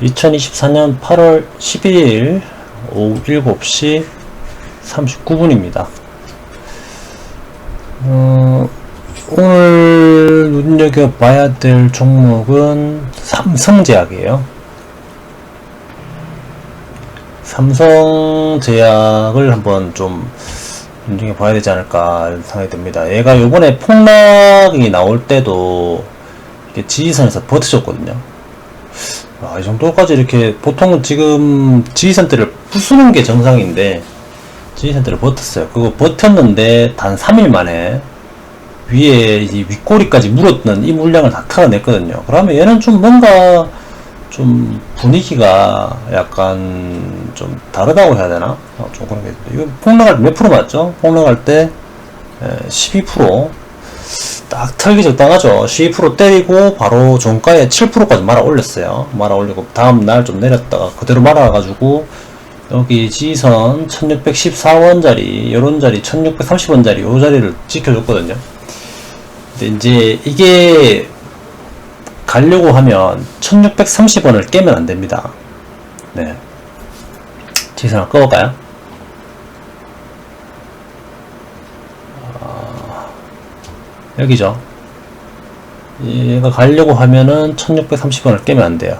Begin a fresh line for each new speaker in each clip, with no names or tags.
2024년 8월 12일 오후 7시 39분입니다. 어, 오늘 눈여겨봐야 될 종목은 삼성제약이에요. 삼성제약을 한번 좀 눈여겨 봐야 되지 않을까 생각이 듭니다. 얘가 요번에 폭락이 나올 때도 지지선에서 버텨줬거든요. 아, 이 정도까지 이렇게 보통은 지금 지지선들을 부수는 게 정상인데 지지선들을 버텼어요. 그거 버텼는데 단 3일 만에 위에 이 윗꼬리까지 물었던 이 물량을 다 털어냈거든요. 그러면 얘는 좀 뭔가 좀 분위기가 약간 좀 다르다고 해야 되나? 어, 좀 그런 게 이거 폭락할 때 몇 프로 맞죠? 폭락할 때 12%. 딱 털기 적당하죠. 12% 때리고 바로 종가에 7%까지 말아 올렸어요. 말아 올리고 다음 날 좀 내렸다가 그대로 말아가지고 여기 지선 1614원짜리 요런 자리 1630원짜리 요 자리를 지켜줬거든요. 근데 이제 이게 가려고 하면 1630원을 깨면 안 됩니다. 네. 지선을 꺼볼까요? 여기죠. 얘가 가려고 하면은 1630원을 깨면 안 돼요.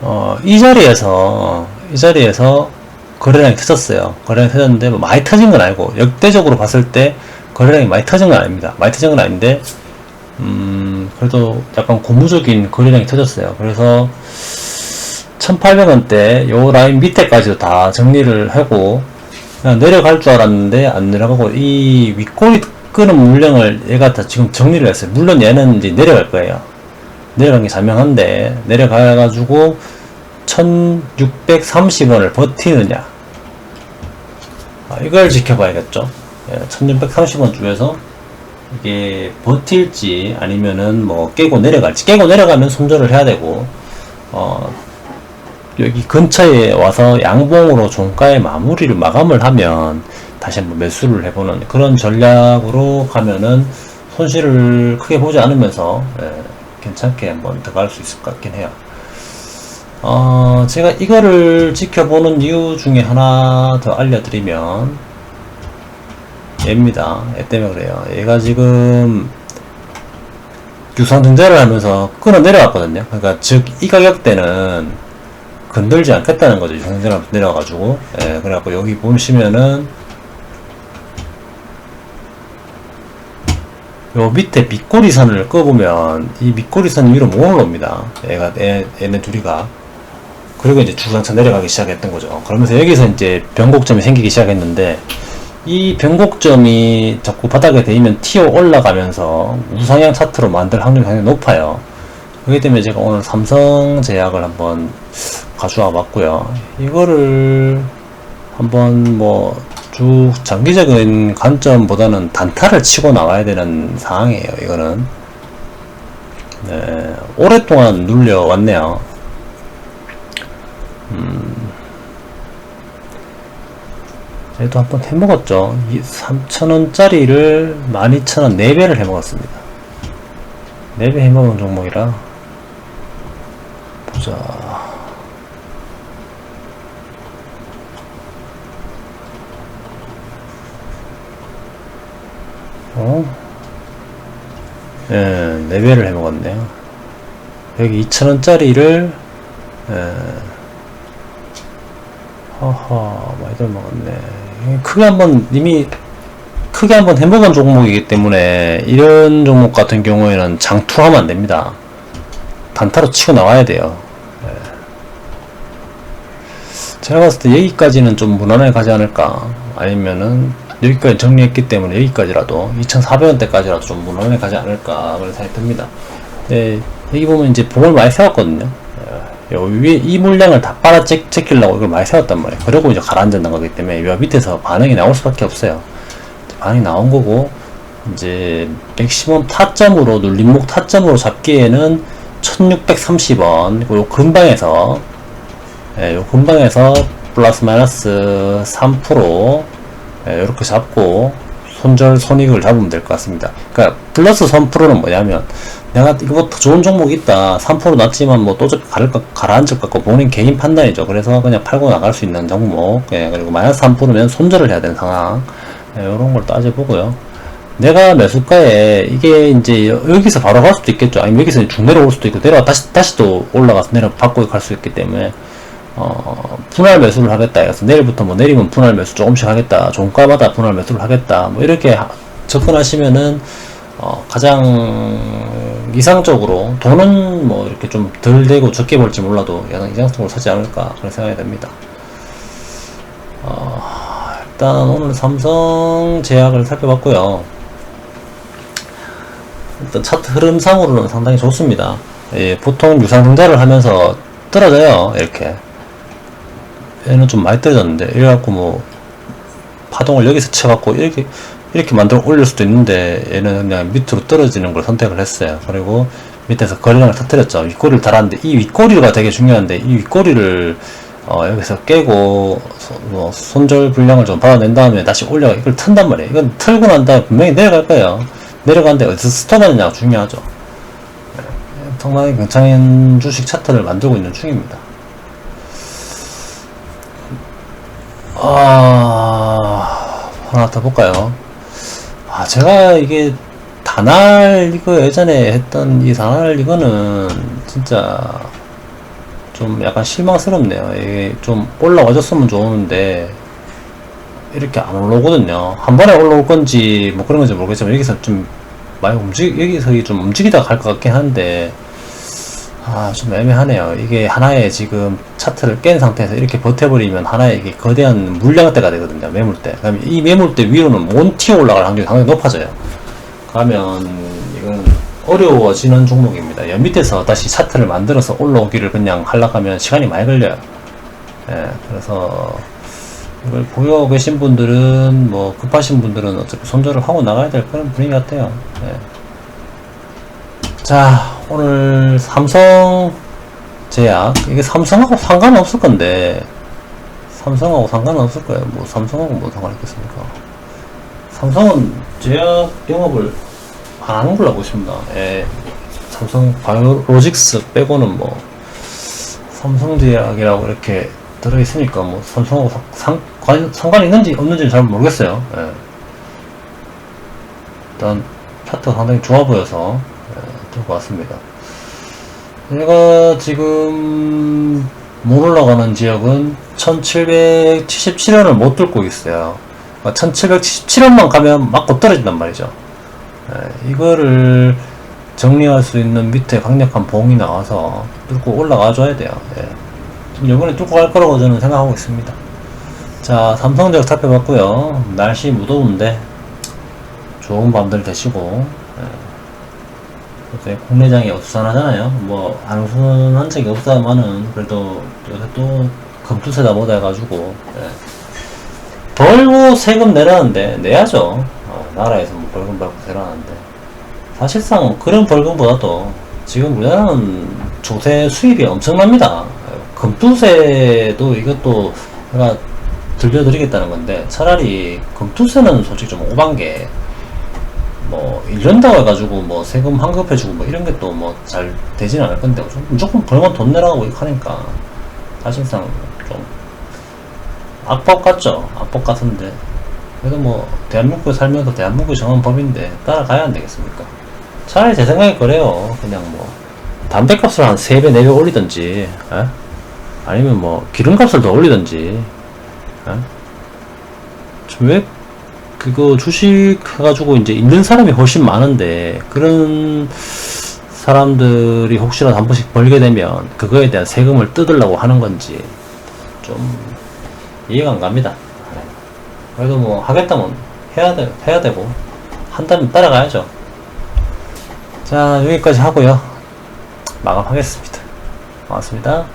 어, 이 자리에서, 이 자리에서 거래량이 터졌어요. 거래량이 터졌는데, 뭐 많이 터진 건 아니고, 역대적으로 봤을 때 거래량이 많이 터진 건 아닙니다. 많이 터진 건 아닌데, 음, 그래도 약간 고무적인 거래량이 터졌어요. 그래서, 1800원대 요 라인 밑에까지도 다 정리를 하고 내려갈 줄 알았는데 안 내려가고 이 윗꼬리 끄는 물량을 얘가 다 지금 정리를 했어요. 물론 얘는 이제 내려갈 거예요. 내려간 게 자명한데 내려가가지고 1630원을 버티느냐 아, 이걸 지켜봐야겠죠. 예, 1630원 중에서 이게 버틸지 아니면은 뭐 깨고 내려갈지 깨고 내려가면 손절을 해야 되고 어 여기 근처에 와서 양봉으로 종가의 마무리를 마감을 하면 다시 한번 매수를 해보는 그런 전략으로 가면은 손실을 크게 보지 않으면서 예, 괜찮게 한번 들어갈 수 있을 것 같긴 해요. 어, 제가 이거를 지켜보는 이유 중에 하나 더 알려드리면 얘입니다. 얘 때문에 그래요. 얘가 지금 유상 증자를 하면서 끊어 내려왔거든요. 그러니까 즉 이 가격대는 건들지 않겠다는 거죠. 형제랑 내려가지고. 예, 그래갖고 여기 보시면은, 요 밑에 밑꼬리선을 꺼보면, 이 밑꼬리선 위로 못 올라옵니다. 얘가, 얘, 얘네 둘이가. 그리고 이제 주상차 내려가기 시작했던 거죠. 그러면서 여기서 이제 변곡점이 생기기 시작했는데, 이 변곡점이 자꾸 바닥에 대이면 튀어 올라가면서 우상향 차트로 만들 확률이 상당히 높아요. 그렇기 때문에 제가 오늘 삼성제약을 한번 가져와 봤고요. 이거를 한번 뭐 쭉 장기적인 관점보다는 단타를 치고 나와야 되는 상황이에요. 이거는 네, 오랫동안 눌려왔네요. 음, 저희도 한번 해먹었죠. 3,000원짜리를 12,000원 4배를 해먹었습니다. 4배 해먹은 종목이라 보자. 어? 예, 4배를 해먹었네요. 여기 2,000원짜리를, 예, 허허, 많이들 먹었네. 크게 한 번, 이미 크게 한번 해먹은 종목이기 때문에, 이런 종목 같은 경우에는 장투하면 안 됩니다. 단타로 치고 나와야 돼요. 예. 제가 봤을 때 여기까지는 좀 무난하게 가지 않을까. 아니면은, 여기까지 정리했기 때문에 여기까지라도 2,400원대까지라도 좀 무난하게 가지 않을까 그런 생각이 듭니다. 네, 여기 보면 이제 봉을 많이 세웠거든요. 예, 요 위에 이 물량을 다 빨아 제, 제끼려고 이걸 많이 세웠단 말이에요. 그리고 이제 가라앉는 거기 때문에 요 밑에서 반응이 나올 수밖에 없어요. 반응이 나온 거고 이제 맥시멈 타점으로 눌림목 타점으로 잡기에는 1630원 그리고 근방에서 예, 요 근방에서 플러스 마이너스 3% 예, 이렇게 잡고 손절 손익을 잡으면 될 것 같습니다. 그러니까 플러스 3%는 뭐냐면 내가 이거보다 좋은 종목이 있다. 3% 낮지만 뭐또 가랄까 가라앉을 것 같고 본인 개인 판단이죠. 그래서 그냥 팔고 나갈 수 있는 종목. 예, 그리고 마이너스 3%면 손절을 해야 되는 상황. 예, 이런 걸 따져보고요. 내가 매수가에 이게 이제 여기서 바로 갈 수도 있겠죠. 아니면 여기서 쭉 내려 올 수도 있고 내려와 다시 다시 또 올라가서 내려 받고 갈 수 있기 때문에 어, 분할 매수를 하겠다. 그래서 내일부터 뭐 내리면 분할 매수 조금씩 하겠다. 종가마다 분할 매수를 하겠다. 뭐 이렇게 하- 접근하시면은 어, 가장 이상적으로 돈은 뭐 이렇게 좀 덜 되고 적게 벌지 몰라도 가장 이상적으로 사지 않을까 그런 생각이 듭니다. 어, 일단 오늘 삼성 제약을 살펴봤고요. 일단 차트 흐름상으로는 상당히 좋습니다. 예, 보통 유상증자를 하면서 떨어져요. 이렇게. 얘는 좀 많이 떨어졌는데 이래갖고 뭐 파동을 여기서 쳐갖고 이렇게 이렇게 만들어 올릴 수도 있는데 얘는 그냥 밑으로 떨어지는 걸 선택을 했어요. 그리고 밑에서 거래량을 터뜨렸죠. 윗꼬리를 달았는데 이 윗꼬리가 되게 중요한데 이 윗꼬리를 어, 여기서 깨고 소- 뭐 손절 분량을 좀 받아낸 다음에 다시 올려 이걸 튼단 말이에요. 이건 틀고 난 다음에 분명히 내려갈 거예요. 내려가는데 어디서 스톱하느냐가 중요하죠. 네, 상당히 괜찮은 주식 차트를 만들고 있는 중입니다. 아, 하나 더 볼까요? 아, 제가 이게 다날 이거 예전에 했던 이 다날 이거는 진짜 좀 약간 실망스럽네요. 이게 좀 올라와줬으면 좋은데 이렇게 안 올라오거든요. 한 번에 올라올 건지 뭐 그런 건지 모르겠지만 여기서 좀 많이 움직 여기서 좀 움직이다 갈 것 같긴 한데 아, 좀 애매하네요. 이게 하나의 지금 차트를 깬 상태에서 이렇게 버텨버리면 하나의 이게 거대한 물량대가 되거든요. 매물대. 그럼 이 매물대 위로는 못 튀어 올라갈 확률이 상당히 높아져요. 그러면 이건 어려워지는 종목입니다. 연 밑에서 다시 차트를 만들어서 올라오기를 그냥 하려면 시간이 많이 걸려요. 예, 그래서 이걸 보고 계신 분들은 뭐 급하신 분들은 어차피 손절을 하고 나가야 될 그런 분위기 같아요. 예. 자, 오늘 삼성 제약 이게 삼성하고 상관없을 건데 삼성하고 상관없을 거예요. 뭐 삼성하고 뭐 상관있겠습니까? 삼성은 제약 영업을 안 하는 걸로 있습니다. 예, 삼성 바이오로직스 빼고는 뭐 삼성제약이라고 이렇게 들어있으니까 뭐 삼성하고 상, 상, 관, 상관이 있는지 없는지는 잘 모르겠어요. 예. 일단 차트가 상당히 좋아 보여서 예, 들고 왔습니다. 얘가 지금 못 올라가는 지역은 1777원을 못 뚫고 있어요. 1777원만 가면 맞고 떨어진단 말이죠. 예, 이거를 정리할 수 있는 밑에 강력한 봉이 나와서 뚫고 올라가 줘야 돼요. 예. 지금 이번에 뚫고 갈 거라고 저는 생각하고 있습니다. 자, 삼성제약 살펴봤고요. 날씨 무더운데 좋은 밤들 되시고 예. 요새 국내장이 어수선하잖아요. 뭐, 안 어수선한 적이 없다마는, 그래도 요새 또 금투세다 보다 해가지고, 예. 벌고 세금 내라는데, 내야죠. 어, 나라에서 뭐 벌금 받고 세라는데. 사실상 그런 벌금보다도 지금 우리나라는 조세 수입이 엄청납니다. 금투세도 이것도 제가 들려드리겠다는 건데, 차라리 금투세는 솔직히 좀 오반 게, 뭐 이런다고 해가지고 뭐 세금 환급해주고 뭐 이런 게 또 뭐 잘 되진 않을 건데 좀 무조건 벌면 돈 내라고 하니까 사실상 좀 악법 같죠 악법 같은데 그래도 뭐 대한민국에 살면서 대한민국이 정한 법인데 따라가야 안 되겠습니까 차라리 제 생각에 그래요 그냥 뭐 담배값을 한 3배 4배 올리든지 에? 아니면 뭐 기름값을 더 올리든지 에? 좀왜 그거 주식 해가지고 이제 있는 사람이 훨씬 많은데 그런 사람들이 혹시라도 한 번씩 벌게 되면 그거에 대한 세금을 뜯으려고 하는 건지 좀 이해가 안 갑니다. 네. 그래도 뭐 하겠다면 해야 돼 해야 되고 한다면 따라가야죠. 자 여기까지 하고요 마감하겠습니다. 고맙습니다.